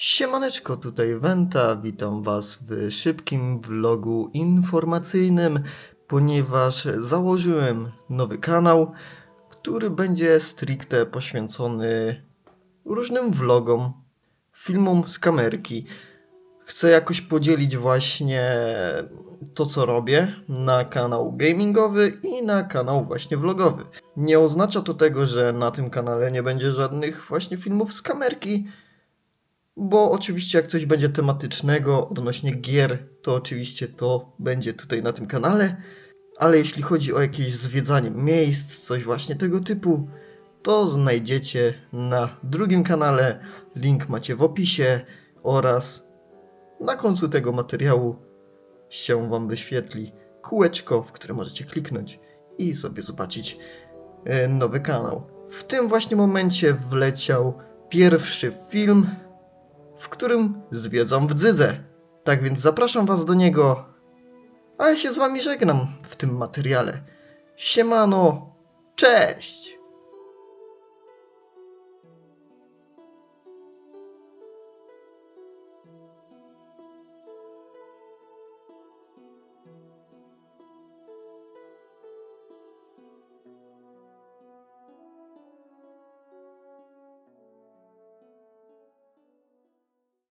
Siemaneczko, tutaj Wenta, witam Was w szybkim vlogu informacyjnym, ponieważ założyłem nowy kanał, który będzie stricte poświęcony różnym vlogom, filmom z kamerki. Chcę jakoś podzielić właśnie to, co robię na kanał gamingowy i na kanał właśnie vlogowy. Nie oznacza to tego, że na tym kanale nie będzie żadnych właśnie filmów z kamerki, bo oczywiście jak coś będzie tematycznego odnośnie gier, to oczywiście to będzie tutaj na tym kanale. Ale jeśli chodzi o jakieś zwiedzanie miejsc, coś właśnie tego typu, to znajdziecie na drugim kanale. Link macie w opisie oraz na końcu tego materiału się wam wyświetli kółeczko, w które możecie kliknąć i sobie zobaczyć e, nowy kanał. W tym właśnie momencie wleciał pierwszy film w którym zwiedzam w Dzydze. Tak więc zapraszam Was do niego, a ja się z Wami żegnam w tym materiale. Siemano, cześć!